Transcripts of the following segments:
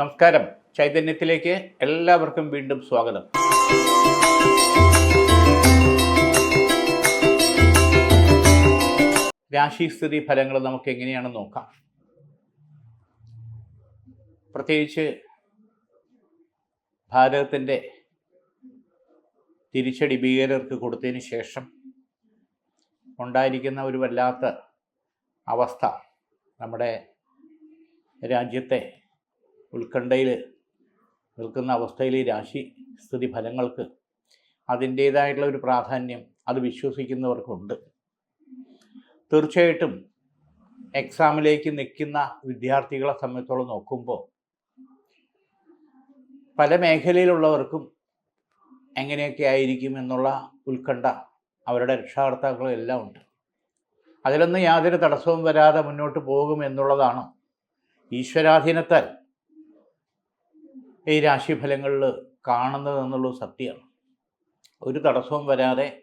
നമസ്കാരം. ചൈതന്യത്തിലേക്ക് എല്ലാവർക്കും വീണ്ടും സ്വാഗതം. രാശിസ്ഥിതി ഫലങ്ങൾ നമുക്ക് എങ്ങനെയാണ് നോക്കാം. പ്രത്യേകിച്ച് ഭാരതത്തിന്റെ തിരിച്ചടി ഭീകരർക്ക് കൊടുത്തതിന് ശേഷം ഉണ്ടായിരിക്കുന്ന ഒരു വല്ലാത്ത അവസ്ഥ നമ്മുടെ രാജ്യത്തെ ഉത്കണ്ഠയിൽ നിൽക്കുന്ന അവസ്ഥയിൽ ഈ രാശി സ്ഥിതി ഫലങ്ങൾക്ക് അതിന്റേതായിട്ടുള്ള ഒരു പ്രാധാന്യം അത് വിശ്വസിക്കുന്നവർക്കുണ്ട്. തീർച്ചയായിട്ടും എക്സാമിലേക്ക് നിൽക്കുന്ന വിദ്യാർത്ഥികളെ സംബന്ധിച്ചോളം നോക്കുമ്പോൾ പല മേഖലയിലുള്ളവർക്കും എങ്ങനെയൊക്കെ ആയിരിക്കും എന്നുള്ള ഉത്കണ്ഠ അവരുടെ രക്ഷാകർത്താക്കളും എല്ലാം ഉണ്ട്. അതിലൊന്നും യാതൊരു തടസ്സവും വരാതെ മുന്നോട്ട് പോകും എന്നുള്ളതാണ് ഈശ്വരാധീനത്താൽ ഈ രാശിഫലങ്ങളിൽ കാണുന്നത് എന്നുള്ളത് സത്യമാണ്. ഒരു തടസ്സവും വരാതെ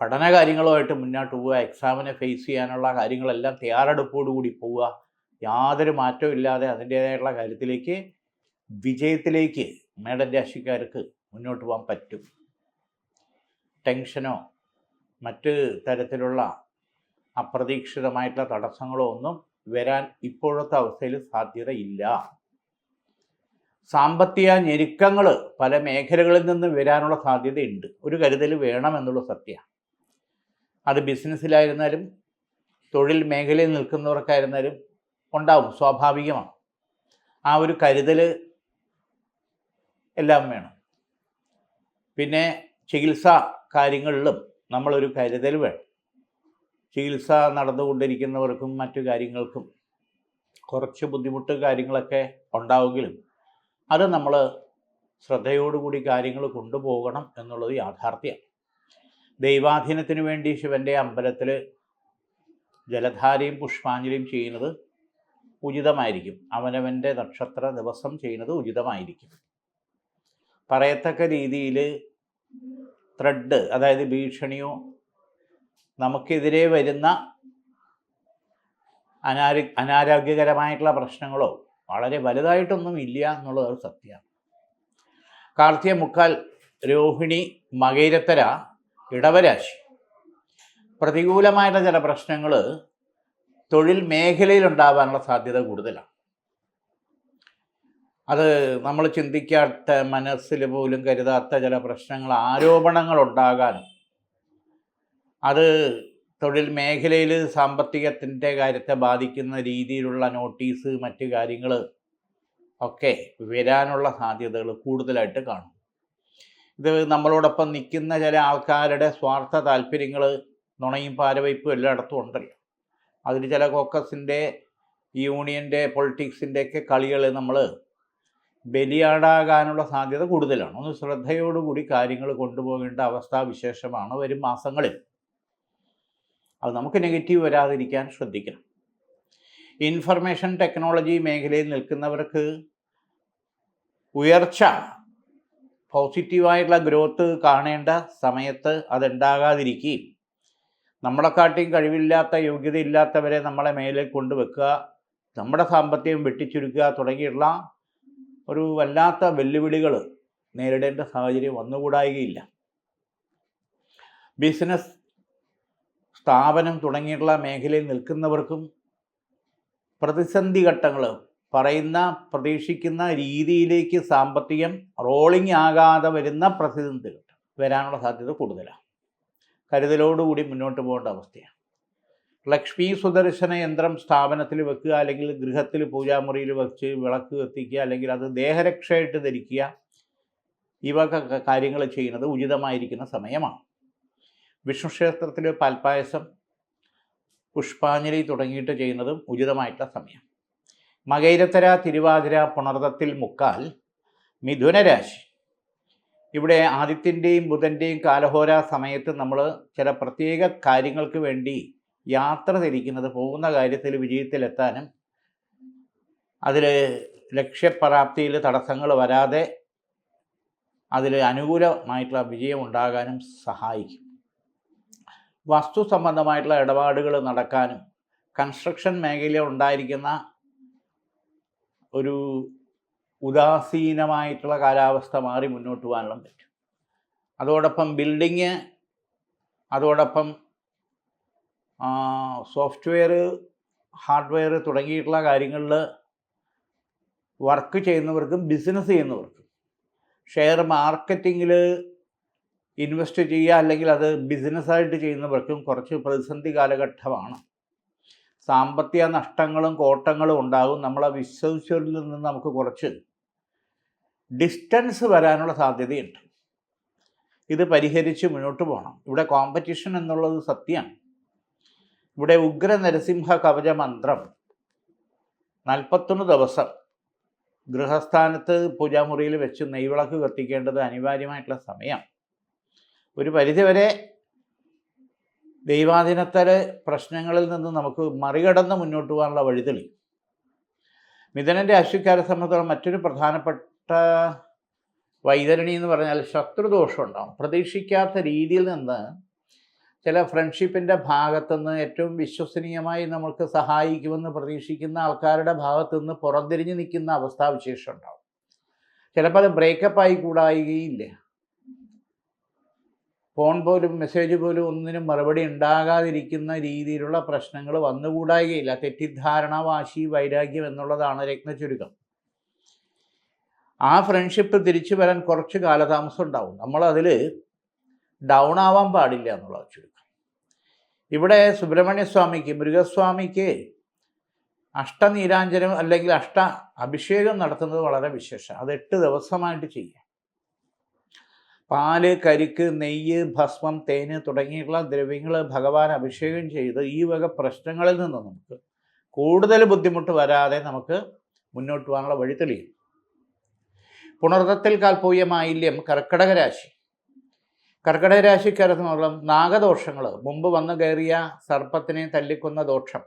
പഠന കാര്യങ്ങളുമായിട്ട് മുന്നോട്ട് പോവുക എക്സാമിനെ ഫേസ് ചെയ്യാനുള്ള കാര്യങ്ങളെല്ലാം തയ്യാറെടുപ്പോടുകൂടി പോവുക യാതൊരു മാറ്റവും ഇല്ലാതെ അതിന്റേതായിട്ടുള്ള കാര്യത്തിലേക്ക് വിജയത്തിലേക്ക് മേഡൻ രാശിക്കാർക്ക് മുന്നോട്ട് പോകാൻ പറ്റും. ടെൻഷനോ മറ്റ് തരത്തിലുള്ള അപ്രതീക്ഷിതമായിട്ടുള്ള തടസ്സങ്ങളോ ഒന്നും വരാൻ ഇപ്പോഴത്തെ അവസ്ഥയിൽ സാധ്യതയില്ല. സാമ്പത്തിക ഞെരുക്കങ്ങൾ പല മേഖലകളിൽ നിന്ന് വരാനുള്ള സാധ്യതയുണ്ട്. ഒരു കരുതൽ വേണമെന്നുള്ള സത്യമാണ് അത് ബിസിനസ്സിലായിരുന്നാലും തൊഴിൽ മേഖലയിൽ നിൽക്കുന്നവർക്കായിരുന്നാലും ഉണ്ടാവും സ്വാഭാവികമാണ്. ആ ഒരു കരുതൽ എല്ലാം വേണം. പിന്നെ ചികിത്സാ കാര്യങ്ങളിലും നമ്മളൊരു കരുതൽ വേണം. ചികിത്സ നടന്നുകൊണ്ടിരിക്കുന്നവർക്കും മറ്റു കാര്യങ്ങൾക്കും കുറച്ച് ബുദ്ധിമുട്ട് കാര്യങ്ങളൊക്കെ ഉണ്ടാവുമെങ്കിലും അത് നമ്മൾ ശ്രദ്ധയോടുകൂടി കാര്യങ്ങൾ കൊണ്ടുപോകണം എന്നുള്ളത് യാഥാർത്ഥ്യം. ദൈവാധീനത്തിന് വേണ്ടി ശിവന്റെ അമ്പലത്തിൽ ജലധാരയും പുഷ്പാഞ്ജലിയും ചെയ്യുന്നത് ഉചിതമായിരിക്കും. അവനവന്റെ നക്ഷത്ര ദിവസം ചെയ്യുന്നത് ഉചിതമായിരിക്കും. പറയത്തക്ക രീതിയിൽ ത്രെഡ് അതായത് ഭീഷണിയോ നമുക്കെതിരെ വരുന്ന അനാരോ അനാരോഗ്യകരമായിട്ടുള്ള പ്രശ്നങ്ങളോ വളരെ വലുതായിട്ടൊന്നും ഇല്ല എന്നുള്ളത് ഒരു സത്യമാണ് കാർത്തിക മുക്കാൽ രോഹിണി മകൈരത്തര ഇടവരാശി. പ്രതികൂലമായിട്ടുള്ള ചില പ്രശ്നങ്ങൾ തൊഴിൽ മേഖലയിൽ ഉണ്ടാവാനുള്ള സാധ്യത കൂടുതലാണ്. അത് നമ്മൾ ചിന്തിക്കാത്ത മനസ്സിൽ പോലും കരുതാത്ത ചില പ്രശ്നങ്ങൾ ആരോപണങ്ങൾ ഉണ്ടാകാനും അത് തൊഴിൽ മേഖലയിൽ സാമ്പത്തികത്തിന്റെ കാര്യത്തെ ബാധിക്കുന്ന രീതിയിലുള്ള നോട്ടീസ് മറ്റ് കാര്യങ്ങൾ ഒക്കെ വരാനുള്ള സാധ്യതകൾ കൂടുതലായിട്ട് കാണും. ഇത് നമ്മളോടൊപ്പം നിൽക്കുന്ന ചില ആൾക്കാരുടെ സ്വാർത്ഥ താല്പര്യങ്ങൾ നുണയും പാരവയ്പ്പും എല്ലായിടത്തും ഉണ്ടല്ലോ. അതിൽ ചില കോക്കസിന്റെ യൂണിയന്റെ പൊളിറ്റിക്സിന്റെ ഒക്കെ കളികൾ നമ്മൾ ബലിയാടാകാനുള്ള സാധ്യത കൂടുതലാണ്. ഒന്ന് ശ്രദ്ധയോടുകൂടി കാര്യങ്ങൾ കൊണ്ടുപോകേണ്ട അവസ്ഥാവിശേഷമാണ് വരും മാസങ്ങളിൽ. അത് നമുക്ക് നെഗറ്റീവ് വരാതിരിക്കാൻ ശ്രദ്ധിക്കണം. ഇൻഫർമേഷൻ ടെക്നോളജി മേഖലയിൽ നിൽക്കുന്നവർക്ക് ഉയർച്ച പോസിറ്റീവായിട്ടുള്ള ഗ്രോത്ത് കാണേണ്ട സമയത്ത് അതുണ്ടാകാതിരിക്കുകയും നമ്മളെക്കാട്ടിയും കഴിവില്ലാത്ത യോഗ്യതയില്ലാത്തവരെ നമ്മളെ മേലെ കൊണ്ടുവെക്കുക നമ്മുടെ സാമ്പത്തികം വെട്ടിച്ചുരുക്കുക തുടങ്ങിയുള്ള ഒരു വല്ലാത്ത വെല്ലുവിളികൾ നേരിടേണ്ട സാഹചര്യം വന്നുകൂടായികയില്ല. ബിസിനസ് സ്ഥാപനം തുടങ്ങിയിട്ടുള്ള മേഖലയിൽ നിൽക്കുന്നവർക്കും പ്രതിസന്ധി ഘട്ടങ്ങൾ പറയുന്ന പ്രതീക്ഷിക്കുന്ന രീതിയിലേക്ക് സാമ്പത്തികം റോളിംഗ് ആകാതെ വരുന്ന പ്രതിസന്ധി ഘട്ടം വരാനുള്ള സാധ്യത കൂടുതലാണ്. കരുതലോടുകൂടി മുന്നോട്ട് പോകേണ്ട അവസ്ഥയാണ്. ലക്ഷ്മി സുദർശന യന്ത്രം സ്ഥാപനത്തിൽ വെക്കുക അല്ലെങ്കിൽ ഗൃഹത്തിൽ പൂജാമുറിയിൽ വെച്ച് വിളക്ക് കത്തിക്കുക അല്ലെങ്കിൽ അത് ദേഹരക്ഷയായിട്ട് ധരിക്കുക ഇവ കാര്യങ്ങൾ ചെയ്യുന്നത് ഉചിതമായിരിക്കുന്ന സമയമാണ്. വിഷ്ണു ക്ഷേത്രത്തിൽ പാൽപ്പായസം പുഷ്പാഞ്ജലി തുടങ്ങിയിട്ട് ചെയ്യുന്നതും ഉചിതമായിട്ടുള്ള സമയം. മകൈരത്തര തിരുവാതിര പുണർതത്തിൽ മുക്കാൽ മിഥുനരാശി. ഇവിടെ ആദിത്യന്റെയും ബുധന്റെയും കാലഹോര സമയത്ത് നമ്മൾ ചില പ്രത്യേക കാര്യങ്ങൾക്ക് വേണ്ടി യാത്ര തിരിക്കുന്നത് പോകുന്ന കാര്യത്തിൽ വിജയത്തിലെത്താനും അതിൽ ലക്ഷ്യപ്രാപ്തിയിൽ തടസ്സങ്ങൾ വരാതെ അതിൽ അനുകൂലമായിട്ടുള്ള വിജയം ഉണ്ടാകാനും സഹായിക്കും. വസ്തു സംബന്ധമായിട്ടുള്ള ഇടപാടുകൾ നടക്കാനും കൺസ്ട്രക്ഷൻ മേഖലയിൽ ഉണ്ടായിരിക്കുന്ന ഒരു ഉദാസീനമായിട്ടുള്ള കാലാവസ്ഥ മാറി മുന്നോട്ട് പോകാനുള്ള പറ്റും. അതോടൊപ്പം ബിൽഡിങ് അതോടൊപ്പം സോഫ്റ്റ്വെയർ ഹാർഡ്വെയർ തുടങ്ങിയിട്ടുള്ള കാര്യങ്ങളിൽ വർക്ക് ചെയ്യുന്നവർക്കും ബിസിനസ് ചെയ്യുന്നവർക്കും ഷെയർ മാർക്കറ്റിങ്ങിൽ ഇൻവെസ്റ്റ് ചെയ്യുക അല്ലെങ്കിൽ അത് ബിസിനസ്സായിട്ട് ചെയ്യുന്നവർക്കും കുറച്ച് പ്രതിസന്ധി കാലഘട്ടമാണ്. സാമ്പത്തിക നഷ്ടങ്ങളും കോട്ടങ്ങളും ഉണ്ടാകും നമ്മളെ വിശ്വസിച്ചവരിൽ നിന്ന് നമുക്ക് കുറച്ച് ഡിസ്റ്റൻസ് വരാനുള്ള സാധ്യതയുണ്ട്. ഇത് പരിഹരിച്ച് മുന്നോട്ട് പോകണം. ഇവിടെ കോമ്പറ്റീഷൻ എന്നുള്ളത് സത്യമാണ്. ഇവിടെ ഉഗ്ര നരസിംഹ കവച മന്ത്രം നാൽപ്പത്തൊന്ന് ദിവസം ഗൃഹസ്ഥാനത്ത് പൂജാമുറിയിൽ വെച്ച് നെയ്വിളക്ക് കത്തിക്കേണ്ടത് അനിവാര്യമായിട്ടുള്ള സമയം ഒരു പരിധിവരെ ദൈവാധീനത്തര പ്രശ്നങ്ങളിൽ നിന്ന് നമുക്ക് മറികടന്ന് മുന്നോട്ട് പോകാനുള്ള വഴിതെളി മിഥുനന്റെ അശ്വിക്കാരെ സംബന്ധിച്ചിടത്തോളം മറ്റൊരു പ്രധാനപ്പെട്ട വൈതരണി എന്ന് പറഞ്ഞാൽ ശത്രുദോഷം ഉണ്ടാവും. പ്രതീക്ഷിക്കാത്ത രീതിയിൽ നിന്ന് ചില ഫ്രണ്ട്ഷിപ്പിന്റെ ഭാഗത്തുനിന്ന് ഏറ്റവും വിശ്വസനീയമായി നമ്മൾക്ക് സഹായിക്കുമെന്ന് പ്രതീക്ഷിക്കുന്ന ആൾക്കാരുടെ ഭാഗത്തുനിന്ന് പുറംതിരിഞ്ഞ് നിൽക്കുന്ന അവസ്ഥാവിശേഷം ഉണ്ടാവും. ചിലപ്പോൾ അത് ബ്രേക്കപ്പ് ആയി കൂടായികയില്ല. ഫോൺ പോലും മെസ്സേജ് പോലും ഒന്നിനും മറുപടി ഉണ്ടാകാതിരിക്കുന്ന രീതിയിലുള്ള പ്രശ്നങ്ങൾ വന്നുകൂടായികയില്ല. തെറ്റിദ്ധാരണ വാശി വൈരാഗ്യം എന്നുള്ളതാണ് രത്ന ചുരുക്കം ആ ഫ്രണ്ട്ഷിപ്പ് തിരിച്ചു വരാൻ കുറച്ച് കാലതാമസം ഉണ്ടാവും. നമ്മളതിൽ ഡൗൺ ആവാൻ പാടില്ല എന്നുള്ള ചുരുക്കം. ഇവിടെ സുബ്രഹ്മണ്യസ്വാമിക്ക് മൃഗസ്വാമിക്ക് അഷ്ടനീരാഞ്ജനം അല്ലെങ്കിൽ അഷ്ട അഭിഷേകം നടത്തുന്നത് വളരെ വിശേഷം അത് എട്ട് ദിവസമായിട്ട് ചെയ്യാം. പാൽ കരിക്ക് നെയ്യ് ഭസ്മം തേന് തുടങ്ങിയുള്ള ദ്രവ്യങ്ങൾ ഭഗവാൻ അഭിഷേകം ചെയ്ത് ഈ വക പ്രശ്നങ്ങളിൽ നിന്ന് നമുക്ക് കൂടുതൽ ബുദ്ധിമുട്ട് വരാതെ നമുക്ക് മുന്നോട്ട് പോകാനുള്ള വഴി തെളിയും. പുണർത്തത്തിൽ കാൽപോയ മാലിന്യം കർക്കിടക രാശി. കർക്കിടക രാശിക്കാരെന്നുള്ള നാഗദോഷങ്ങൾ. മുമ്പ് വന്നു കയറിയ സർപ്പത്തിനെ തല്ലിക്കുന്ന ദോഷം.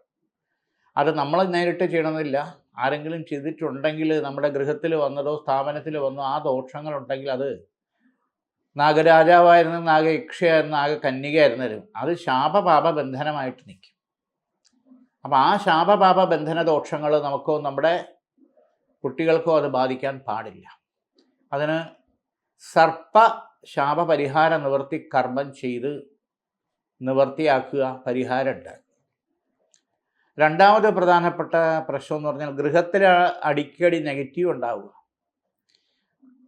അത് നമ്മൾ നേരിട്ട് ചെയ്യണമെന്നില്ല. ആരെങ്കിലും ചെയ്തിട്ടുണ്ടെങ്കിൽ നമ്മുടെ ഗൃഹത്തിൽ വന്നതോ സ്ഥാപനത്തിൽ വന്നോ ആ ദോഷങ്ങളുണ്ടെങ്കിൽ അത് നാഗരാജാവായിരുന്ന നാഗയക്ഷയായിരുന്ന നാഗ കന്യകയായിരുന്നാലും അത് ശാപപാപ ബന്ധനമായിട്ട് നിൽക്കും. അപ്പം ആ ശാപപാപ ബന്ധന ദോഷങ്ങൾ നമുക്കോ നമ്മുടെ കുട്ടികൾക്കോ അത് ബാധിക്കാൻ പാടില്ല. അതിന് സർപ്പ ശാപപരിഹാര നിവർത്തി കർമ്മം ചെയ്ത് നിവർത്തിയാക്കുക പരിഹാരം ഉണ്ടാക്കുക രണ്ടാമത് പ്രധാനപ്പെട്ട പ്രശ്നം എന്ന് പറഞ്ഞാൽ ഗൃഹത്തിൽ അടിക്കടി നെഗറ്റീവ് ഉണ്ടാവുക.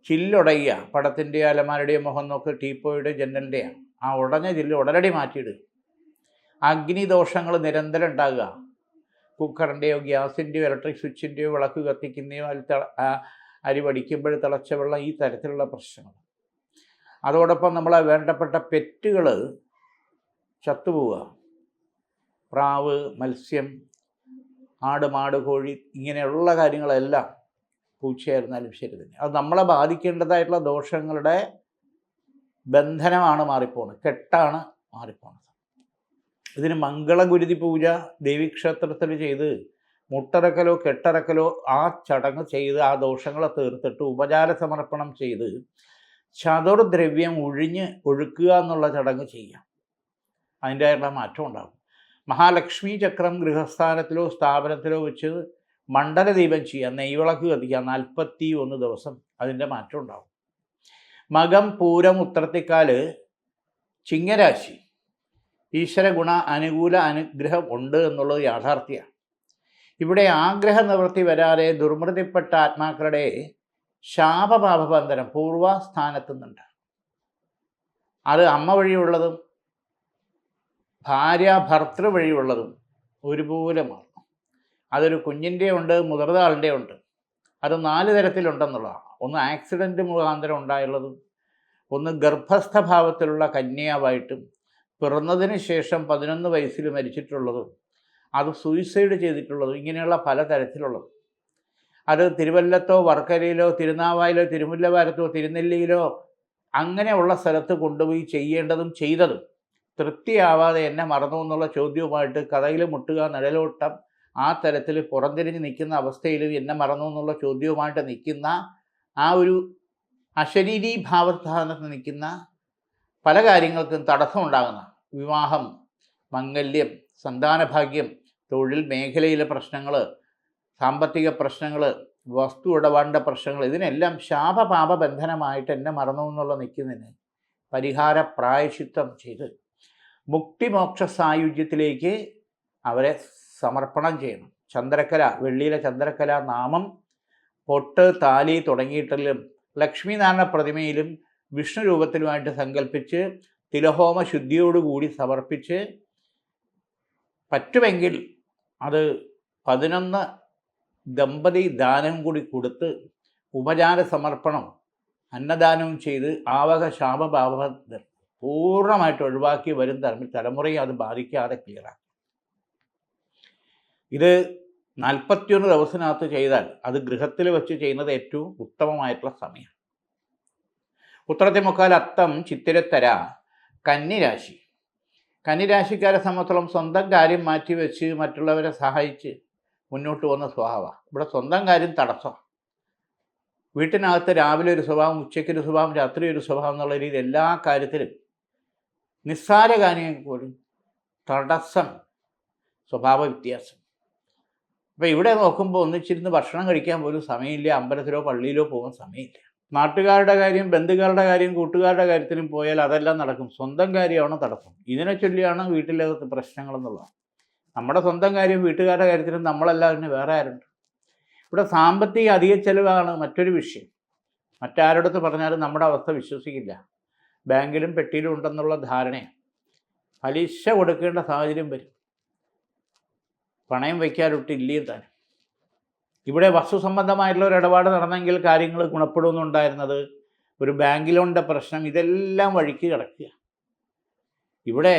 ചില്ലുടയുക പടത്തിന്റെയോ അലമാരുടെയോ മുഖം നോക്ക് ടീപ്പോയുടെ ജനലിന്റെയാണ് ആ ഉടഞ്ഞ ചില്ല് ഉടനടി മാറ്റിയിടുക അഗ്നിദോഷങ്ങൾ നിരന്തരം ഉണ്ടാകുക. കുക്കറിന്റെയോ ഗ്യാസിന്റെയോ ഇലക്ട്രിക് സ്വിച്ചിന്റെയോ വിളക്ക് കത്തിക്കുന്നയോ അതിൽ അരി വടിക്കുമ്പോൾ തിളച്ച വെള്ളം ഈ തരത്തിലുള്ള പ്രശ്നങ്ങൾ. അതോടൊപ്പം നമ്മളെ വേണ്ടപ്പെട്ട പെറ്റുകൾ ചത്തുപോവുക. പ്രാവ് മത്സ്യം ആട് മാട് കോഴി ഇങ്ങനെയുള്ള കാര്യങ്ങളെല്ലാം പൂച്ചയായിരുന്നാലും ശരി തന്നെ. അത് നമ്മളെ ബാധിക്കേണ്ടതായിട്ടുള്ള ദോഷങ്ങളുടെ ബന്ധനമാണ് മാറിപ്പോണത്. കെട്ടാണ് മാറിപ്പോണത്. ഇതിന് മംഗളഗുരുതി പൂജ ദേവീക്ഷേത്രത്തിൽ ചെയ്ത് മുട്ടറക്കലോ കെട്ടറക്കലോ ആ ചടങ്ങ് ചെയ്ത് ആ ദോഷങ്ങളെ തീർത്തിട്ട് ഉപചാര സമർപ്പണം ചെയ്ത് ചതുർദ്രവ്യം ഒഴിഞ്ഞ് ഒഴുക്കുക എന്നുള്ള ചടങ്ങ് ചെയ്യാം. അതിന്റെതായിട്ടുള്ള മാറ്റം ഉണ്ടാകും. മഹാലക്ഷ്മി ചക്രം ഗൃഹസ്ഥാനത്തിലോ സ്ഥാപനത്തിലോ വെച്ച് മണ്ഡലദീപം ചെയ്യുക നെയ്വിളക്ക് കത്തിക്കുക നാൽപ്പത്തി ഒന്ന് ദിവസം അതിന്റെ മാറ്റം ഉണ്ടാവും. മകം പൂരം ഉത്രത്തിക്കാൽ ചിങ്ങരാശി ഈശ്വര ഗുണ അനുകൂല അനുഗ്രഹം ഉണ്ട് എന്നുള്ളത് യാഥാർത്ഥ്യമാണ്. ഇവിടെ ആഗ്രഹ നിവൃത്തി വരാതെ ദുർമൃതിപ്പെട്ട ആത്മാക്കളുടെ ശാപപാപബന്ധനം പൂർവസ്ഥാനത്തുന്നുണ്ട് അത് അമ്മ വഴിയുള്ളതും ഭാര്യ ഭർത്തൃ വഴിയുള്ളതും ഒരുപോലെ മാറും. അതൊരു കുഞ്ഞിന്റെ ഉണ്ട് മുതിർന്ന ആളിന്റെ ഉണ്ട്. അത് നാല് തരത്തിലുണ്ടെന്നുള്ളതാണ് ഒന്ന് ആക്സിഡന്റ് മുഖാന്തരം ഉണ്ടായുള്ളതും ഒന്ന് ഗർഭസ്ഥ ഭാവത്തിലുള്ള കന്യാവായിട്ടും പിറന്നതിന് ശേഷം പതിനൊന്ന് വയസ്സിൽ മരിച്ചിട്ടുള്ളതും അത് സൂയിസൈഡ് ചെയ്തിട്ടുള്ളതും ഇങ്ങനെയുള്ള പല തരത്തിലുള്ളതും. അത് തിരുവല്ലത്തോ വർക്കരയിലോ തിരുനാവായിലോ തിരുമുല്ലവാരത്തോ തിരുനെല്ലിയിലോ അങ്ങനെയുള്ള സ്ഥലത്ത് കൊണ്ടുപോയി ചെയ്യേണ്ടതും ചെയ്തതും തൃപ്തിയാവാതെ എന്നെ മറന്നു എന്നുള്ള ചോദ്യവുമായിട്ട് കഥയിൽ മുട്ടുക നിഴലോട്ടം ആ തരത്തിൽ പുറംതിരിഞ്ഞ് നിൽക്കുന്ന അവസ്ഥയിൽ എന്നെ മറന്നു എന്നുള്ള ചോദ്യവുമായിട്ട് നിൽക്കുന്ന ആ ഒരു അശരീരി ഭാവസ്ഥാനത്ത് നിൽക്കുന്ന പല കാര്യങ്ങൾക്കും തടസ്സമുണ്ടാകുന്ന വിവാഹം മംഗല്യം സന്താനഭാഗ്യം തൊഴിൽ മേഖലയിലെ പ്രശ്നങ്ങൾ സാമ്പത്തിക പ്രശ്നങ്ങൾ വസ്തു ഇടപാടിന്റെ പ്രശ്നങ്ങൾ ഇതിനെല്ലാം ശാപപാപ ബന്ധനമായിട്ട് എന്നെ മറന്നു എന്നുള്ള നിൽക്കുന്നതിന് പരിഹാര പ്രായശിത്വം ചെയ്ത് മുക്തിമോക്ഷ സായുജ്യത്തിലേക്ക് അവരെ സമർപ്പണം ചെയ്യണം. ചന്ദ്രക്കല വെള്ളിയിലെ ചന്ദ്രക്കല നാമം പൊട്ട് താലി തുടങ്ങിയിട്ടിലും ലക്ഷ്മീനാരായണ പ്രതിമയിലും വിഷ്ണു രൂപത്തിലുമായിട്ട് സങ്കല്പിച്ച് തിലഹോമ ശുദ്ധിയോടുകൂടി സമർപ്പിച്ച് പറ്റുമെങ്കിൽ അത് പതിനൊന്ന് ദമ്പതി ദാനം കൂടി കൊടുത്ത് ഉപചാര സമർപ്പണം അന്നദാനവും ചെയ്ത് ആവക ശാപഭാവ പൂർണമായിട്ട് ഒഴിവാക്കി വരും തലമുറയും അത് ബാധിക്കാതെ ക്ലിയറാക്കും. ഇത് നാൽപ്പത്തിയൊന്ന് ദിവസത്തിനകത്ത് ചെയ്താൽ അത് ഗൃഹത്തിൽ വെച്ച് ചെയ്യുന്നത് ഏറ്റവും ഉത്തമമായിട്ടുള്ള സമയം. ഉത്തരത്തെ മുക്കാൽ അത്തം ചിത്തിരത്തര കന്നിരാശി. കന്നിരാശിക്കാരെ സംബന്ധിച്ചോളം സ്വന്തം കാര്യം മാറ്റി വെച്ച് മറ്റുള്ളവരെ സഹായിച്ച് മുന്നോട്ട് പോകുന്ന സ്വഭാവമാണ് ഇവിടെ സ്വന്തം കാര്യം തടസ്സം. വീട്ടിനകത്ത് രാവിലെ ഒരു സ്വഭാവം ഉച്ചയ്ക്ക് ഒരു സ്വഭാവം രാത്രി ഒരു സ്വഭാവം എന്നുള്ള രീതിയിൽ എല്ലാ കാര്യത്തിലും നിസ്സാര കാര്യങ്ങൾ പോലും തടസ്സം സ്വഭാവ വ്യത്യാസം അപ്പോൾ ഇവിടെ നോക്കുമ്പോൾ ഒന്നിച്ചിരുന്ന് ഭക്ഷണം കഴിക്കാൻ പോലും സമയമില്ല അമ്പലത്തിലോ പള്ളിയിലോ പോകാൻ സമയമില്ല. നാട്ടുകാരുടെ കാര്യം ബന്ധുക്കാരുടെ കാര്യം കൂട്ടുകാരുടെ കാര്യത്തിലും പോയാൽ അതെല്ലാം നടക്കും. സ്വന്തം കാര്യമാണ് തടസ്സം? ഇതിനെ ചൊല്ലിയാണ് വീട്ടിലകത്ത് പ്രശ്നങ്ങളെന്നുള്ളത്. നമ്മുടെ സ്വന്തം കാര്യം വീട്ടുകാരുടെ കാര്യത്തിലും നമ്മളല്ലാതെ വേറെ ആരുണ്ട്? ഇവിടെ സാമ്പത്തിക അധിക ചെലവാണ് മറ്റൊരു വിഷയം. മറ്റാരോടത്ത് പറഞ്ഞാലും നമ്മുടെ അവസ്ഥ വിശ്വസിക്കില്ല. ബാങ്കിലും പെട്ടിയിലും ഉണ്ടെന്നുള്ള ധാരണയാണ്. പലിശ കൊടുക്കേണ്ട സാഹചര്യം വരും. പണയം വയ്ക്കാനൊട്ട് ഇല്ലേ താനും ഇവിടെ വസ്തു സംബന്ധമായിട്ടുള്ള ഒരു ഇടപാട് നടന്നെങ്കിൽ കാര്യങ്ങൾ ഗുണപ്പെടുമെന്നുണ്ടായിരുന്നത് ഒരു ബാങ്ക് ലോണിന്റെ പ്രശ്നം ഇതെല്ലാം വഴിക്ക് കിടക്കുക. ഇവിടെ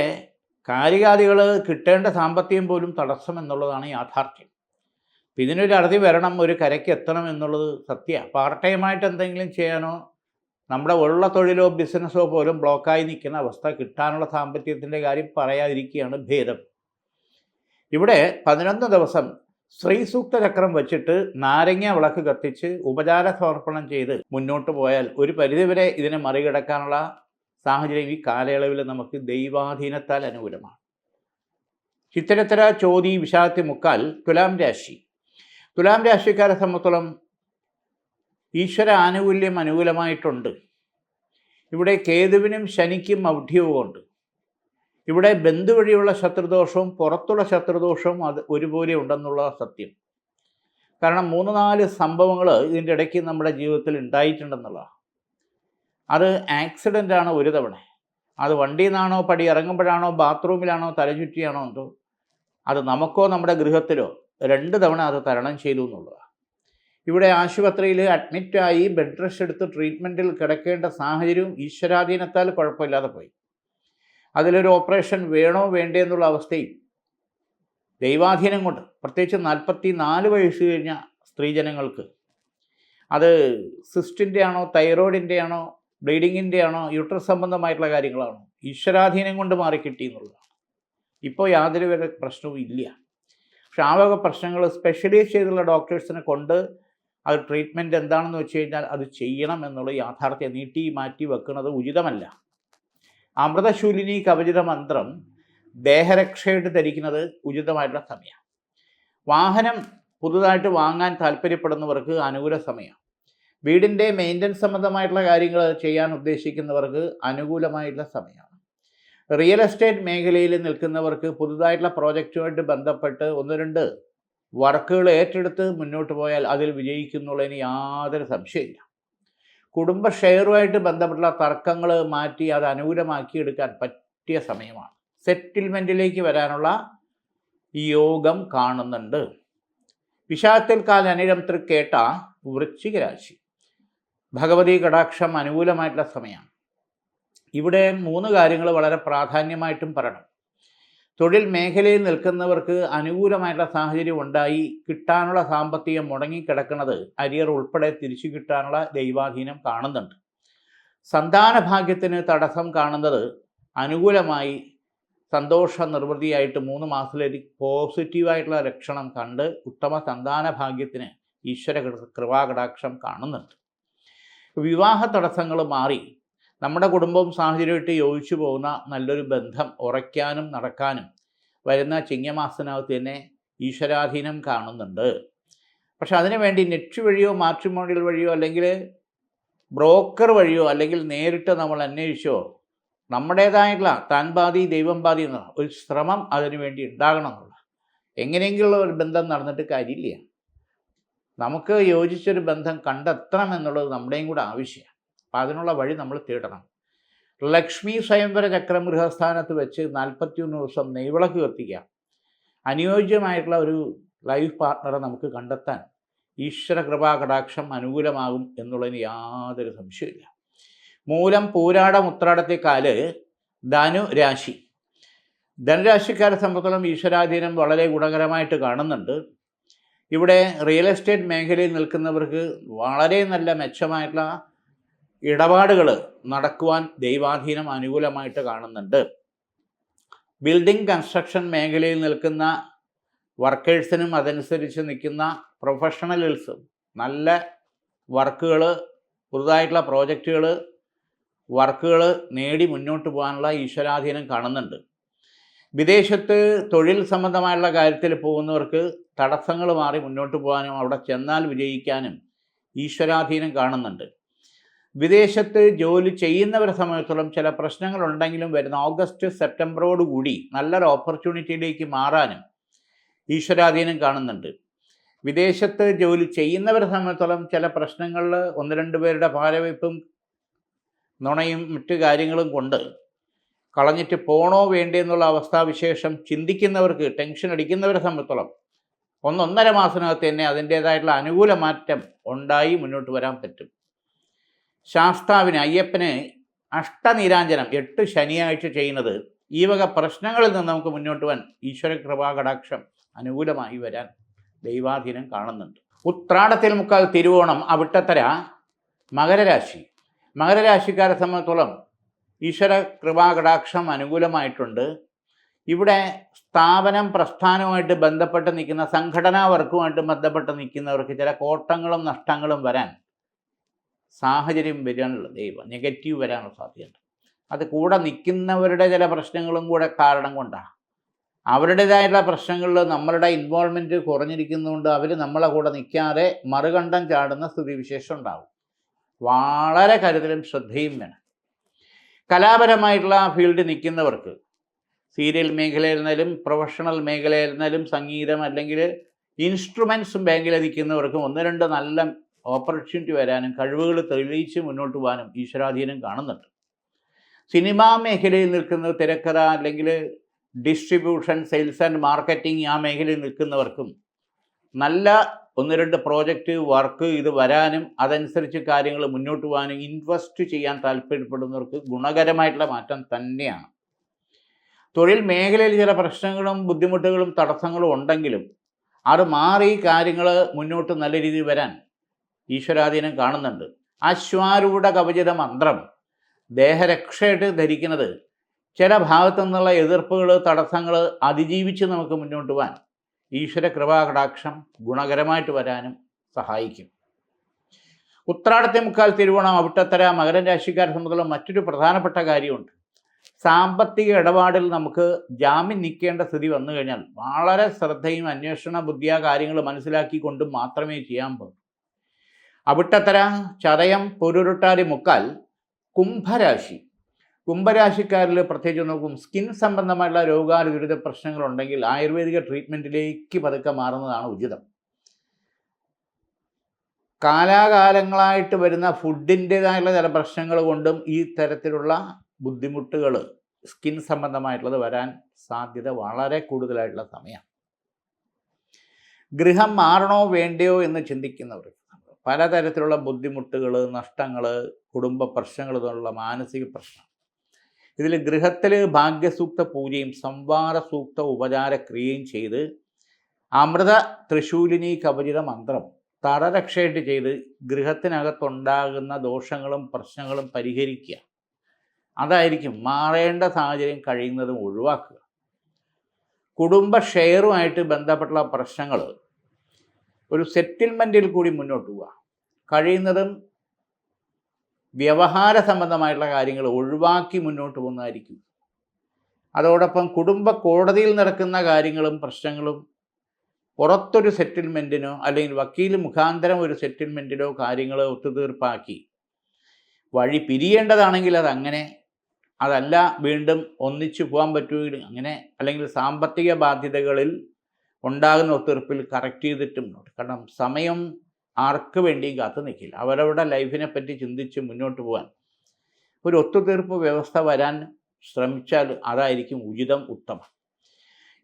കാര്യകാദികൾ കിട്ടേണ്ട സാമ്പത്തികം പോലും തടസ്സം എന്നുള്ളതാണ് യാഥാർത്ഥ്യം. ഇതിനൊരു അറുതി വരണം ഒരു കരയ്ക്ക് എത്തണം എന്നുള്ളത് സത്യമാണ് പാർട്ട് ടൈമായിട്ട് എന്തെങ്കിലും ചെയ്യാനോ നമ്മുടെ ഉള്ള തൊഴിലോ ബിസിനസ്സോ പോലും ബ്ലോക്കായി നിൽക്കുന്ന അവസ്ഥ കിട്ടാനുള്ള സാമ്പത്തികത്തിന്റെ കാര്യം പറയാതിരിക്കുകയാണ് ഭേദം. ഇവിടെ പതിനൊന്ന് ദിവസം ശ്രീ സൂക്ത ചക്രം വെച്ചിട്ട് നാരങ്ങ വിളക്ക് കത്തിച്ച് ഉപചാര സമർപ്പണം ചെയ്ത് മുന്നോട്ട് പോയാൽ ഒരു പരിധിവരെ ഇതിനെ മറികടക്കാനുള്ള സാഹചര്യം ഈ കാലയളവിൽ നമുക്ക് ദൈവാധീനത്താൽ അനുകൂലമാണ്. ചിത്തരത്തര ചോതി വിഷാദത്തി മുക്കാൽ തുലാം രാശി. തുലാം രാശിക്കാരെ സംബന്ധിച്ചോളം ഈശ്വര ആനുകൂല്യം അനുകൂലമായിട്ടുണ്ട്. ഇവിടെ കേതുവിനും ശനിക്കും ഔഢ്യവുമുണ്ട്. ഇവിടെ ബന്ധു വഴിയുള്ള ശത്രുദോഷവും പുറത്തുള്ള ശത്രുദോഷവും അത് ഒരുപോലെ ഉണ്ടെന്നുള്ള സത്യം. കാരണം മൂന്ന് നാല് സംഭവങ്ങൾ ഇതിന്റെ ഇടയ്ക്ക് നമ്മുടെ ജീവിതത്തിൽ ഉണ്ടായിട്ടുണ്ടെന്നുള്ളതാണ്. അത് ആക്സിഡന്റ് ആണ് ഒരു തവണ. അത് വണ്ടിയിൽ നിന്നാണോ പടി ഇറങ്ങുമ്പോഴാണോ ബാത്റൂമിലാണോ തലചുറ്റിയാണോ എന്തോ അത് നമുക്കോ നമ്മുടെ ഗൃഹത്തിലോ രണ്ട് തവണ അത് തരണം ചെയ്തു എന്നുള്ളതാണ്. ഇവിടെ ആശുപത്രിയിൽ അഡ്മിറ്റായി ബെഡ് റെസ്റ്റ് എടുത്ത് ട്രീറ്റ്മെന്റിൽ കിടക്കേണ്ട സാഹചര്യവും ഈശ്വരാധീനത്താൽ കുഴപ്പമില്ലാതെ പോയി. അതിലൊരു ഓപ്പറേഷൻ വേണോ വേണ്ടേ എന്നുള്ള അവസ്ഥയും ദൈവാധീനം കൊണ്ട് പ്രത്യേകിച്ച് നാൽപ്പത്തി നാല് വയസ്സ് കഴിഞ്ഞ സ്ത്രീജനങ്ങൾക്ക് അത് സിസ്റ്റിന്റെ ആണോ തൈറോയിഡിന്റെ ആണോ ബ്ലീഡിങ്ങിന്റെ ആണോ യൂട്രസ് സംബന്ധമായിട്ടുള്ള കാര്യങ്ങളാണോ ഈശ്വരാധീനം കൊണ്ട് മാറിക്കിട്ടി എന്നുള്ളതാണ്. ഇപ്പോൾ യാതൊരു വിധ പ്രശ്നവും ഇല്ല. പക്ഷെ ആ വക പ്രശ്നങ്ങൾ സ്പെഷ്യലൈസ് ചെയ്തുള്ള ഡോക്ടേഴ്സിനെ കൊണ്ട് അത് ട്രീറ്റ്മെന്റ് എന്താണെന്ന് വെച്ച് കഴിഞ്ഞാൽ അത് ചെയ്യണം എന്നുള്ള യാഥാർത്ഥ്യം നീട്ടി മാറ്റി വെക്കുന്നത് ഉചിതമല്ല. അമൃതശൂലിനി കവചിത മന്ത്രം ദേഹരക്ഷയായിട്ട് ധരിക്കുന്നത് ഉചിതമായിട്ടുള്ള സമയമാണ്. വാഹനം പുതുതായിട്ട് വാങ്ങാൻ താല്പര്യപ്പെടുന്നവർക്ക് അനുകൂല സമയമാണ്. വീടിന്റെ മെയിന്റനൻസ് സംബന്ധമായിട്ടുള്ള കാര്യങ്ങൾ ചെയ്യാൻ ഉദ്ദേശിക്കുന്നവർക്ക് അനുകൂലമായിട്ടുള്ള സമയമാണ്. റിയൽ എസ്റ്റേറ്റ് മേഖലയിൽ നിൽക്കുന്നവർക്ക് പുതുതായിട്ടുള്ള പ്രോജക്റ്റുമായിട്ട് ബന്ധപ്പെട്ട് ഒന്ന് രണ്ട് വർക്കുകൾ ഏറ്റെടുത്ത് മുന്നോട്ട് പോയാൽ അതിൽ വിജയിക്കുന്നുള്ളതിന് യാതൊരു സംശയമില്ല കുടുംബ ഷെയറുമായിട്ട് ബന്ധപ്പെട്ടുള്ള തർക്കങ്ങൾ മാറ്റി അത് അനുകൂലമാക്കിയെടുക്കാൻ പറ്റിയ സമയമാണ്. സെറ്റിൽമെന്റിലേക്ക് വരാനുള്ള യോഗം കാണുന്നുണ്ട്. വിശാഖത്തിൽ കാൽ അനിഴം തൃക്കേട്ട വൃശ്ചിക രാശി. ഭഗവതി കടാക്ഷം അനുകൂലമായിട്ടുള്ള സമയമാണ്. ഇവിടെ മൂന്ന് കാര്യങ്ങൾ വളരെ പ്രാധാന്യമായിട്ടും പറയണം. തൊഴിൽ മേഖലയിൽ നിൽക്കുന്നവർക്ക് അനുകൂലമായിട്ടുള്ള സാഹചര്യം ഉണ്ടായി. കിട്ടാനുള്ള സാമ്പത്തികം മുടങ്ങിക്കിടക്കുന്നത് അരിയർ ഉൾപ്പെടെ തിരിച്ചു കിട്ടാനുള്ള ദൈവാധീനം കാണുന്നുണ്ട്. സന്താന ഭാഗ്യത്തിന് തടസ്സം കാണുന്നത് അനുകൂലമായി സന്തോഷ നിർവൃതിയായിട്ട് മൂന്ന് മാസത്തിലേക്ക് പോസിറ്റീവായിട്ടുള്ള ലക്ഷണം കണ്ട് ഉത്തമ സന്താന ഭാഗ്യത്തിന് ഈശ്വര കൃപാകടാക്ഷം കാണുന്നുണ്ട്. വിവാഹ തടസ്സങ്ങൾ മാറി. നമ്മുടെ കുടുംബവും സാഹചര്യമായിട്ട് യോജിച്ചു പോകുന്ന നല്ലൊരു ബന്ധം ഉറയ്ക്കാനും നടക്കാനും വരുന്ന ചിങ്ങമാസത്തിനകത്ത് തന്നെ ഈശ്വരാധീനം കാണുന്നുണ്ട്. പക്ഷെ അതിനുവേണ്ടി നെറ്റ് വഴിയോ മാട്രിമോണിയൽ വഴിയോ അല്ലെങ്കിൽ ബ്രോക്കർ വഴിയോ അല്ലെങ്കിൽ നേരിട്ട് നമ്മൾ അന്വേഷിച്ചോ നമ്മുടേതായിട്ടുള്ള താൻ ബാധി ദൈവം ബാധി എന്നുള്ള ഒരു ശ്രമം അതിനുവേണ്ടി ഉണ്ടാകണം എന്നുള്ള എങ്ങനെയെങ്കിലും ഒരു ബന്ധം നടന്നിട്ട് കാര്യമില്ല. നമുക്ക് യോജിച്ചൊരു ബന്ധം കണ്ടെത്തണം എന്നുള്ളത് നമ്മുടെയും കൂടെ ആവശ്യമാണ്. അപ്പം അതിനുള്ള വഴി നമ്മൾ തേടണം. ലക്ഷ്മി സ്വയംവര ചക്രം ഗൃഹസ്ഥാനത്ത് വെച്ച് നാൽപ്പത്തിയൊന്ന് ദിവസം നെയ്വിളക്ക് കത്തിക്കാം. അനുയോജ്യമായിട്ടുള്ള ഒരു ലൈഫ് പാർട്ണറെ നമുക്ക് കണ്ടെത്താൻ ഈശ്വര കൃപാകടാക്ഷം അനുകൂലമാകും എന്നുള്ളതിന് യാതൊരു സംശയമില്ല മൂലം പൂരാടം ഉത്രാടത്തെക്കാൽ ധനു രാശി. ധനുരാശിക്കാരെ സംബന്ധിച്ചിടത്തോളം ഈശ്വരാധീനം വളരെ ഗുണകരമായിട്ട് കാണുന്നുണ്ട്. ഇവിടെ റിയൽ എസ്റ്റേറ്റ് മേഖലയിൽ നിൽക്കുന്നവർക്ക് വളരെ നല്ല മെച്ചമായിട്ടുള്ള ഇടപാടുകൾ നടക്കുവാൻ ദൈവാധീനം അനുകൂലമായിട്ട് കാണുന്നുണ്ട്. ബിൽഡിംഗ് കൺസ്ട്രക്ഷൻ മേഖലയിൽ നിൽക്കുന്ന വർക്കേഴ്സിനും അതനുസരിച്ച് നിൽക്കുന്ന പ്രൊഫഷണൽസും നല്ല വർക്കുകൾ പുതുതായിട്ടുള്ള പ്രോജക്റ്റുകൾ വർക്കുകൾ നേടി മുന്നോട്ട് പോകാനുള്ള ഈശ്വരാധീനം കാണുന്നുണ്ട്. വിദേശത്ത് തൊഴിൽ സംബന്ധമായുള്ള കാര്യത്തിൽ പോകുന്നവർക്ക് തടസ്സങ്ങൾ മാറി മുന്നോട്ട് പോകാനും അവിടെ ചെന്നാൽ വിജയിക്കാനും ഈശ്വരാധീനം കാണുന്നുണ്ട്. വിദേശത്ത് ജോലി ചെയ്യുന്നവരെ സംബന്ധിച്ചിടത്തോളം ചില പ്രശ്നങ്ങൾ ഉണ്ടെങ്കിലും വരുന്ന ഓഗസ്റ്റ് സെപ്റ്റംബറോടുകൂടി നല്ലൊരു ഓപ്പർച്യൂണിറ്റിയിലേക്ക് മാറാനും ഈശ്വരാധീനം കാണുന്നുണ്ട്. വിദേശത്ത് ജോലി ചെയ്യുന്നവരെ സംബന്ധിച്ചിടത്തോളം ചില പ്രശ്നങ്ങളിൽ ഒന്ന് രണ്ട് പേരുടെ ഭാരവയ്പ്പും നുണയും മറ്റു കാര്യങ്ങളും കൊണ്ട് കളഞ്ഞിട്ട് പോണോ വേണ്ടെന്നുള്ള അവസ്ഥാവിശേഷം ചിന്തിക്കുന്നവർക്ക് ടെൻഷൻ അടിക്കുന്നവരെ സംബന്ധിച്ചോളം ഒന്നൊന്നര മാസത്തിനകത്ത് തന്നെ അതിന്റേതായിട്ടുള്ള അനുകൂല മാറ്റം ഉണ്ടായി മുന്നോട്ട് വരാൻ പറ്റും. ശാസ്താവിന് അയ്യപ്പന് അഷ്ടനീരാഞ്ജനം എട്ട് ശനിയാഴ്ച ചെയ്യുന്നത് ഈ വക പ്രശ്നങ്ങളിൽ നിന്ന് നമുക്ക് മുന്നോട്ട് വൻ ഈശ്വര കൃപാകടാക്ഷം അനുകൂലമായി വരാൻ ദൈവാധീനം കാണുന്നുണ്ട്. ഉത്രാടത്തിൽ മുക്കാൽ തിരുവോണം അവിട്ടത്തര മകരരാശി. മകരരാശിക്കാരെ സംബന്ധിച്ചോളം ഈശ്വര കൃപാകടാക്ഷം അനുകൂലമായിട്ടുണ്ട്. ഇവിടെ സ്ഥാപനം പ്രസ്ഥാനവുമായിട്ട് ബന്ധപ്പെട്ട് നിൽക്കുന്ന സംഘടനാ വർക്കുമായിട്ട് ബന്ധപ്പെട്ട് നിൽക്കുന്നവർക്ക് ചില കോട്ടങ്ങളും നഷ്ടങ്ങളും വരാൻ സാഹചര്യം വരാനുള്ള ദൈവം നെഗറ്റീവ് വരാനുള്ള സാധ്യതയുണ്ട്. അത് കൂടെ നിൽക്കുന്നവരുടെ ചില പ്രശ്നങ്ങളും കൂടെ കാരണം കൊണ്ടാണ്. അവരുടേതായിട്ടുള്ള പ്രശ്നങ്ങളിൽ നമ്മളുടെ ഇൻവോൾവ്മെന്റ് കുറഞ്ഞിരിക്കുന്നതുകൊണ്ട് അവർ നമ്മളെ കൂടെ നിൽക്കാതെ മറുകണ്ഠം ചാടുന്ന സ്ഥിതിവിശേഷം ഉണ്ടാവും. വളരെ കരുതലും ശ്രദ്ധയും വേണം. കലാപരമായിട്ടുള്ള ഫീൽഡിൽ നിൽക്കുന്നവർക്ക് സീരിയൽ മേഖലയിരുന്നാലും പ്രൊഫഷണൽ മേഖലയിരുന്നാലും സംഗീതം അല്ലെങ്കിൽ ഇൻസ്ട്രുമെന്റ്സ് ബാങ്കിൽ നിൽക്കുന്നവർക്കും ഒന്ന് രണ്ട് നല്ല ഓപ്പർച്യൂണിറ്റി വരാനും കഴിവുകൾ തെളിയിച്ച് മുന്നോട്ട് പോകാനും ഈശ്വരാധീനം കാണുന്നുണ്ട്. സിനിമാ മേഖലയിൽ നിൽക്കുന്ന തിരക്കഥ അല്ലെങ്കിൽ ഡിസ്ട്രിബ്യൂഷൻ സെയിൽസ് ആൻഡ് മാർക്കറ്റിംഗ് ആ മേഖലയിൽ നിൽക്കുന്നവർക്കും നല്ല ഒന്ന് രണ്ട് പ്രോജക്റ്റ് വർക്ക് ഇത് വരാനും അതനുസരിച്ച് കാര്യങ്ങൾ മുന്നോട്ട് പോകാനും ഇൻവെസ്റ്റ് ചെയ്യാൻ താല്പര്യപ്പെടുന്നവർക്ക് ഗുണകരമായിട്ടുള്ള മാറ്റം തന്നെയാണ്. തൊഴിൽ മേഖലയിൽ ചില പ്രശ്നങ്ങളും ബുദ്ധിമുട്ടുകളും തടസ്സങ്ങളും ഉണ്ടെങ്കിലും അത് മാറി കാര്യങ്ങൾ മുന്നോട്ട് നല്ല രീതിയിൽ വരാൻ ഈശ്വരാധീനം കാണുന്നുണ്ട്. അശ്വാരൂഢ കവചിത മന്ത്രം ദേഹരക്ഷയായിട്ട് ധരിക്കുന്നത് ചില ഭാഗത്തു നിന്നുള്ള എതിർപ്പുകൾ തടസ്സങ്ങൾ അതിജീവിച്ച് നമുക്ക് മുന്നോട്ട് പോകാൻ ഈശ്വര കൃപാകടാക്ഷം ഗുണകരമായിട്ട് വരാനും സഹായിക്കും. ഉത്രാടത്തെ മുക്കാൽ തിരുവോണം അവിട്ടത്തര മകരൻ രാശിക്കാരെ സംബന്ധിച്ചുള്ള മറ്റൊരു പ്രധാനപ്പെട്ട കാര്യമുണ്ട്. സാമ്പത്തിക ഇടപാടിൽ നമുക്ക് ജാമ്യം നിൽക്കേണ്ട സ്ഥിതി വന്നു കഴിഞ്ഞാൽ വളരെ ശ്രദ്ധയും അന്വേഷണ ബുദ്ധിയാ കാര്യങ്ങൾ മനസ്സിലാക്കിക്കൊണ്ടും മാത്രമേ ചെയ്യാൻ പോകും അവിട്ടത്തര ചതയം പൊരുരുട്ടാരി മുക്കാൽ കുംഭരാശി. കുംഭരാശിക്കാരിൽ പ്രത്യേകിച്ച് നോക്കും. സ്കിൻ സംബന്ധമായിട്ടുള്ള രോഗാനുവിരുദ്ധ പ്രശ്നങ്ങളുണ്ടെങ്കിൽ ആയുർവേദിക ട്രീറ്റ്മെന്റിലേക്ക് പതുക്കെ മാറുന്നതാണ് ഉചിതം. കാലാകാലങ്ങളായിട്ട് വരുന്ന ഫുഡിന്റേതായുള്ള ചില പ്രശ്നങ്ങൾ കൊണ്ടും ഈ തരത്തിലുള്ള ബുദ്ധിമുട്ടുകൾ സ്കിൻ സംബന്ധമായിട്ടുള്ളത് വരാൻ സാധ്യത വളരെ കൂടുതലായിട്ടുള്ള സമയമാണ്. ഗൃഹം മാറണോ വേണ്ടയോ എന്ന് ചിന്തിക്കുന്നവർ പലതരത്തിലുള്ള ബുദ്ധിമുട്ടുകൾ നഷ്ടങ്ങൾ കുടുംബ പ്രശ്നങ്ങൾ എന്നുള്ള മാനസിക പ്രശ്നം. ഇതിൽ ഗൃഹത്തിൽ ഭാഗ്യസൂക്ത പൂജയും സംവാര സൂക്ത ഉപചാരക്രിയയും ചെയ്ത് അമൃത തൃശൂലിനി കവചിത മന്ത്രം തടരക്ഷയായിട്ട് ചെയ്ത് ഗൃഹത്തിനകത്തുണ്ടാകുന്ന ദോഷങ്ങളും പ്രശ്നങ്ങളും പരിഹരിക്കുക. അതായിരിക്കും മാറേണ്ട സാഹചര്യം കഴിയുന്നതും ഒഴിവാക്കുക. കുടുംബ ഷെയറുമായിട്ട് ബന്ധപ്പെട്ടുള്ള പ്രശ്നങ്ങൾ ഒരു സെറ്റിൽമെന്റിൽ കൂടി മുന്നോട്ട് പോവുക. കഴിയുന്നതും വ്യവഹാര സംബന്ധമായിട്ടുള്ള കാര്യങ്ങൾ ഒഴിവാക്കി മുന്നോട്ട് പോകുന്നതായിരിക്കും. അതോടൊപ്പം കുടുംബ കോടതിയിൽ നടക്കുന്ന കാര്യങ്ങളും പ്രശ്നങ്ങളും പുറത്തൊരു സെറ്റിൽമെന്റിനോ അല്ലെങ്കിൽ വക്കീൽ മുഖാന്തരം ഒരു സെറ്റിൽമെന്റിനോ കാര്യങ്ങൾ ഒത്തുതീർപ്പാക്കി വഴി പിരിയേണ്ടതാണെങ്കിൽ അതങ്ങനെ അതല്ല വീണ്ടും ഒന്നിച്ചു പോകാൻ പറ്റുമെങ്കിൽ അങ്ങനെ അല്ലെങ്കിൽ സാമ്പത്തിക ബാധ്യതകളിൽ ഉണ്ടാകുന്ന ഒത്തുതീർപ്പിൽ കറക്റ്റ് ചെയ്തിട്ടും കാരണം സമയം ആർക്ക് വേണ്ടിയും കാത്തു നിൽക്കില്ല. അവരവരുടെ ലൈഫിനെ പറ്റി ചിന്തിച്ച് മുന്നോട്ട് പോകാൻ. ഒരു ഒത്തുതീർപ്പ് വ്യവസ്ഥ വരാൻ ശ്രമിച്ചാൽ അതായിരിക്കും ഉചിതം ഉത്തമം.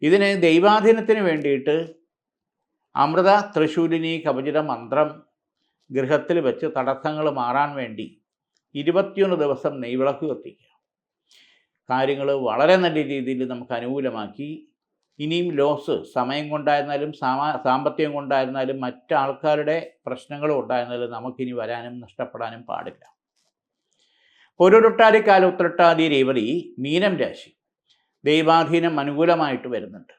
ഇതിന് ദൈവാധീനത്തിന് വേണ്ടിയിട്ട് അമൃത തൃശൂലിനി കവചിത മന്ത്രം ഗൃഹത്തിൽ വെച്ച് തടസ്സങ്ങൾ മാറാൻ വേണ്ടി ഇരുപത്തിയൊന്ന് ദിവസം നെയ്വിളക്ക് കത്തിക്കുക. കാര്യങ്ങൾ വളരെ നല്ല രീതിയിൽ നമുക്ക് അനുകൂലമാക്കി ഇനിയും ലോസ് സമയം കൊണ്ടായിരുന്നാലും സാമാ സാമ്പത്തികം കൊണ്ടായിരുന്നാലും മറ്റാൾക്കാരുടെ പ്രശ്നങ്ങളും ഉണ്ടായിരുന്നാലും നമുക്കിനി വരാനും നഷ്ടപ്പെടാനും പാടില്ല. പൊരുരുട്ടാതി കാല ഉത്രട്ടാതി രേവതി മീനം രാശി ദൈവാധീനം അനുകൂലമായിട്ട് വരുന്നുണ്ട്.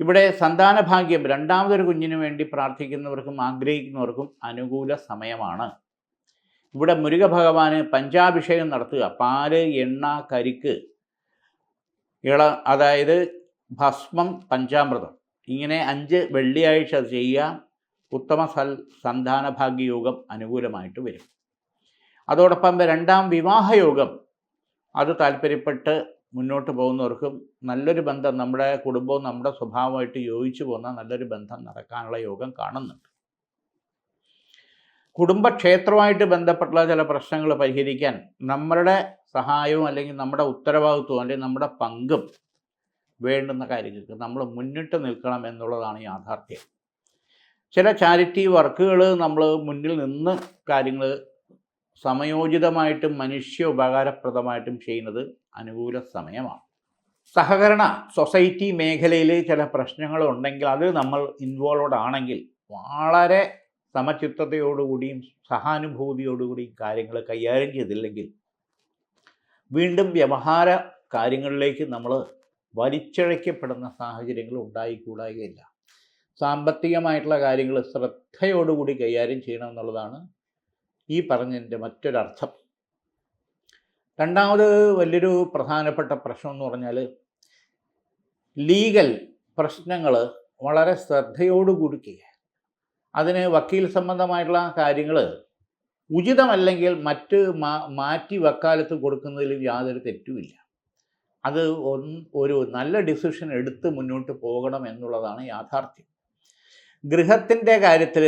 ഇവിടെ സന്താന ഭാഗ്യം രണ്ടാമതൊരു കുഞ്ഞിന് വേണ്ടി പ്രാർത്ഥിക്കുന്നവർക്കും ആഗ്രഹിക്കുന്നവർക്കും അനുകൂല സമയമാണ്. ഇവിടെ മുരുക ഭഗവാന് പഞ്ചാഭിഷേകം നടത്തുക. പാൽ എണ്ണ കരിക്ക് ഇള അതായത് ഭസ്മം പഞ്ചാമൃതം. ഇങ്ങനെ അഞ്ച് വെള്ളിയാഴ്ച ചെയ്യുക ഉത്തമ സൽ സന്താന ഭാഗ്യയോഗം അനുകൂലമായിട്ട് വരും. അതോടൊപ്പം രണ്ടാം വിവാഹയോഗം. അത് താല്പര്യപ്പെട്ട് മുന്നോട്ട് പോകുന്നവർക്കും നല്ലൊരു ബന്ധം നമ്മുടെ കുടുംബവും നമ്മുടെ സ്വഭാവമായിട്ട് യോജിച്ചു പോകുന്ന നല്ലൊരു ബന്ധം നടക്കാനുള്ള യോഗം കാണുന്നുണ്ട്. കുടുംബക്ഷേത്രവുമായിട്ട് ബന്ധപ്പെട്ടുള്ള ചില പ്രശ്നങ്ങൾ പരിഹരിക്കാൻ നമ്മളുടെ സഹായവും അല്ലെങ്കിൽ നമ്മുടെ ഉത്തരവാദിത്വവും അല്ലെങ്കിൽ നമ്മുടെ പങ്കും വേണ്ടുന്ന കാര്യങ്ങൾക്ക് നമ്മൾ മുന്നിട്ട് നിൽക്കണം എന്നുള്ളതാണ് യാഥാർത്ഥ്യം. ചില ചാരിറ്റി വർക്കുകൾ നമ്മൾ മുന്നിൽ നിന്ന് കാര്യങ്ങൾ സമയോചിതമായിട്ടും മനുഷ്യ ഉപകാരപ്രദമായിട്ടും ചെയ്യുന്നത് അനുകൂല സമയമാണ്. സഹകരണ സൊസൈറ്റി മേഖലയിൽ ചില പ്രശ്നങ്ങളുണ്ടെങ്കിൽ അത് നമ്മൾ ഇൻവോൾവഡ് ആണെങ്കിൽ വളരെ സമചിത്തതയോടുകൂടിയും സഹാനുഭൂതിയോടുകൂടിയും കാര്യങ്ങൾ കൈകാര്യം ചെയ്തില്ലെങ്കിൽ വീണ്ടും വ്യവഹാര കാര്യങ്ങളിലേക്ക് നമ്മൾ വലിച്ചഴയ്ക്കപ്പെടുന്ന സാഹചര്യങ്ങൾ ഉണ്ടായിക്കൂടായികയില്ല. സാമ്പത്തികമായിട്ടുള്ള കാര്യങ്ങൾ ശ്രദ്ധയോടുകൂടി കൈകാര്യം ചെയ്യണം എന്നുള്ളതാണ് ഈ പറഞ്ഞതിന്റെ മറ്റൊരർത്ഥം. രണ്ടാമത് വലിയൊരു പ്രധാനപ്പെട്ട പ്രശ്നം എന്ന് പറഞ്ഞാൽ ലീഗൽ പ്രശ്നങ്ങൾ വളരെ ശ്രദ്ധയോടുകൂടി ചെയ്യുക അതിന് വക്കീൽ സംബന്ധമായിട്ടുള്ള കാര്യങ്ങൾ ഉചിതമല്ലെങ്കിൽ മറ്റ് മാറ്റി വക്കാലത്ത് കൊടുക്കുന്നതിൽ യാതൊരു തെറ്റുമില്ല. അത് ഒരു നല്ല ഡിസിഷൻ എടുത്ത് മുന്നോട്ട് പോകണം എന്നുള്ളതാണ് യാഥാർത്ഥ്യം. ഗൃഹത്തിന്റെ കാര്യത്തിൽ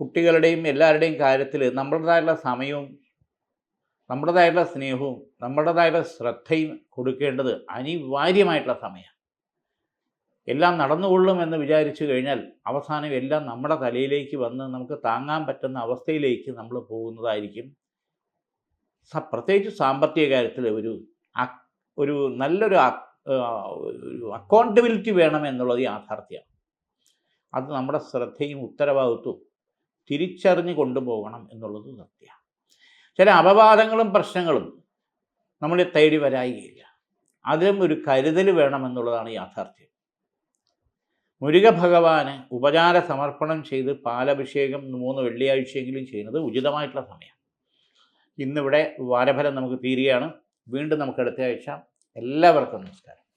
കുട്ടികളുടെയും എല്ലാവരുടെയും കാര്യത്തിൽ നമ്മളുടേതായുള്ള സമയവും നമ്മുടേതായുള്ള സ്നേഹവും നമ്മുടേതായുള്ള ശ്രദ്ധയും കൊടുക്കേണ്ടത് അനിവാര്യമായിട്ടുള്ള സമയമാണ്. എല്ലാം നടന്നുകൊള്ളും എന്ന് വിചാരിച്ചു കഴിഞ്ഞാൽ അവസാനം എല്ലാം നമ്മുടെ തലയിലേക്ക് വന്ന് നമുക്ക് താങ്ങാൻ പറ്റുന്ന അവസ്ഥയിലേക്ക് നമ്മൾ പോകുന്നതായിരിക്കും. പ്രത്യേകിച്ച് സാമ്പത്തിക കാര്യത്തിൽ ഒരു ഒരു നല്ലൊരു അക്കൗണ്ടബിലിറ്റി വേണം എന്നുള്ളത് യാഥാർത്ഥ്യമാണ് അത് നമ്മുടെ ശ്രദ്ധയും ഉത്തരവാദിത്വവും തിരിച്ചറിഞ്ഞ് കൊണ്ടുപോകണം എന്നുള്ളത് സത്യമാണ് ചില അപവാദങ്ങളും പ്രശ്നങ്ങളും നമ്മളെ തേടി വരായികയില്ല. അതിലും ഒരു കരുതൽ വേണമെന്നുള്ളതാണ് യാഥാർത്ഥ്യം. മുരുക ഭഗവാന് ഉപചാര സമർപ്പണം ചെയ്ത് പാലഭിഷേകം മൂന്ന് വെള്ളിയാഴ്ചയെങ്കിലും ചെയ്യുന്നത് ഉചിതമായിട്ടുള്ള സമയമാണ്. ഇന്നിവിടെ വാരഫലം നമുക്ക് തീരുകയാണ്. വീണ്ടും നമുക്ക് അടുത്ത ആഴ്ച. എല്ലാവർക്കും നമസ്കാരം.